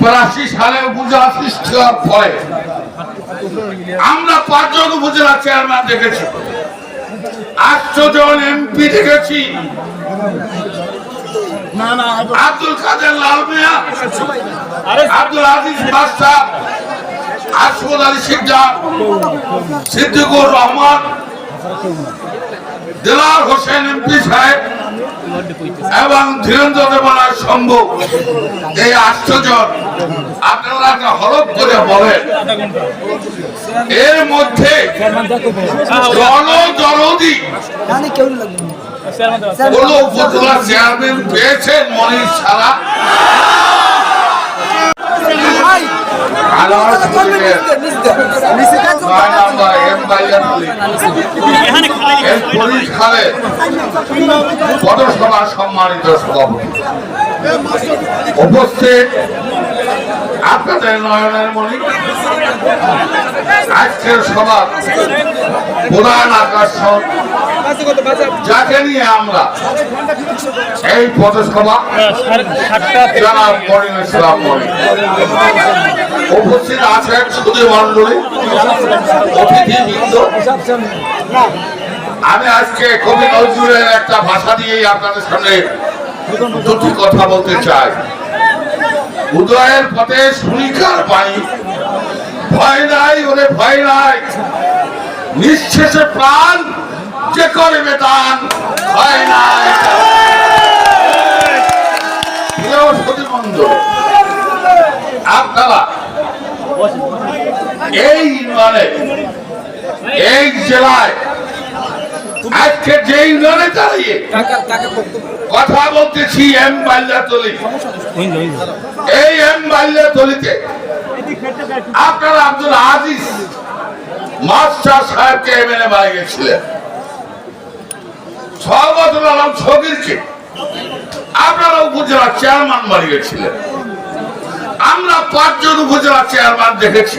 পঁচাশি সালে উপজেলা সৃষ্টি হওয়ার পরে আমরা পাঁচজন উপজেলা চেয়ারম্যান দেখেছি। আটশো জন এমপি দেখেছি। আব্দুল কাদের লাল মিয়া, আব্দুল আজিজ বাদশাহ আসমদ আলী সিকদার, সিদ্দিকুর রহমান দিলার হোসেন এমপি সাহেব এবং ধীরেন্দ্রকে বলা সম্ভব। এই আশ্চর্য আপনারা একটা হলফ করে বলেন এর মধ্যে জন জনদি মানে কেউ লাগবে কোন উপজেলা চেয়ারম্যান পেয়েছেন মনির ছাড়া পদসভা সম্মানিত সভাপতি। উপস্থিত আপনাদের নয়নের মণি। আজকের সভা প্রধান আকর্ষণ যাকে নিয়ে আমরা এই ইসলাম উপস্থিত আছেন মন্ডলী আমি আজকে কবি নজরুলের একটা ভাষা দিয়েই আপনাদের সামনে দুটি কথা বলতে চাই। উদয়ের পথে শুনিকার পাই ভয় নাই, ওরে ভয় নাই। নিঃশেষে প্রাণ যে করবে দান ভয় নাই আপনারা এই মানে এই জেলায়, আজকে যে ইউনিয়নে দাঁড়িয়ে কথা বলতেছি এম বাল্যাতলি। এই এম বাল্যাতলিতে আপনারা আব্দুল আজিজ মাস্টার সাহেবকে এমএলএ বানিয়েছিলেন। সর্বতুল আলম সগিরকে আপনারা উপজেলা চেয়ারম্যান বানিয়েছিলেন। আমরা পাঁচজন উপজেলা চেয়ারম্যান দেখেছি।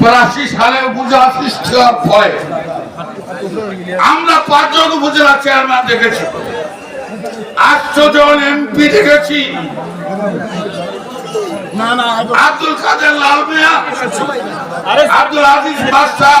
পঁচাশি সালে উপজেলা সৃষ্টি হওয়ার পরে আমরা পাঁচজন উপজেলা চেয়ারম্যান দেখেছি। আটশো জন এমপি দেখেছি। না না আব্দুল কাদের লাল মিয়া আব্দুল আজিজ বাদশাহ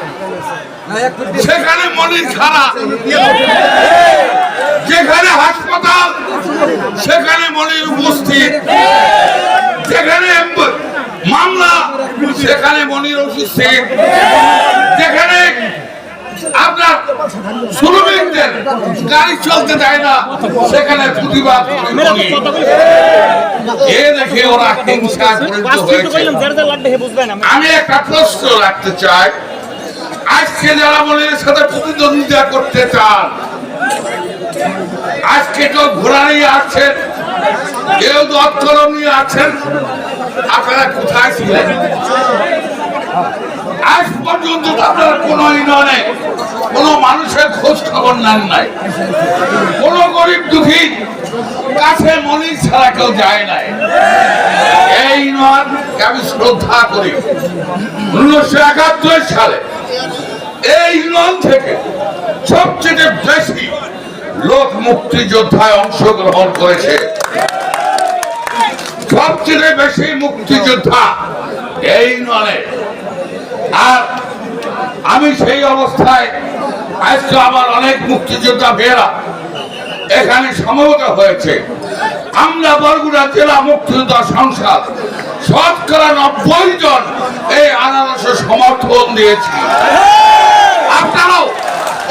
সেখানে মনির খারা যেখানে হাসপাতাল সেখানে মনির উপস্থিত যেখানে মামলা সেখানে মনির উপস্থিত। যেখানে আপনার শ্রমিকদের গাড়ি চলতে দেয় না সেখানে প্রতিবাদ এ দেখে ওরা হিংসা আমি একটা প্রশ্ন রাখতে চাই আজকে যারা মনের সাথে প্রতিদ্বন্দ্বিতা করতে চান। আজকে কেউ ঘোড়া নিয়ে আসছেন কেউ দত্তরম নিয়ে আছেন, আপনারা কোথায় ছিলেন? আজ পর্যন্ত আপনারা কোন ইউনিয়নে কোন মানুষের খোঁজ খবর নেন নাই। কোন গরিব দুঃখী কাছে মনির ছাড়া কেউ যায় নাই। এই ইউনিয়নকে আমি শ্রদ্ধা করি। উনিশশো একাত্তর সালে এই ইউনিয়ন থেকে সবচেয়ে বেশি লোক মুক্তিযোদ্ধায় অংশগ্রহণ করেছে। সবচেয়ে বেশি মুক্তিযোদ্ধা এই ইউনিয়নে আর আমি সেই অবস্থায় আজকে আমার অনেক মুক্তিযোদ্ধা বেরা এখানে সমবেত হয়েছে। আমরা বরগুড়া জেলা মুক্তিযোদ্ধা সংসদ শতকরা নব্বই জন এই আনারসে সমর্থন দিয়েছি। আপনারাও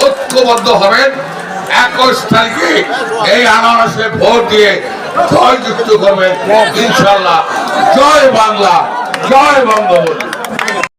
ঐক্যবদ্ধ হবেন। একুশ তারিখে এই আনারসে ভোট দিয়ে জয়যুক্ত করবেন। ইনশাল্লাহ জয় বাংলা। জয় বঙ্গবন্ধু।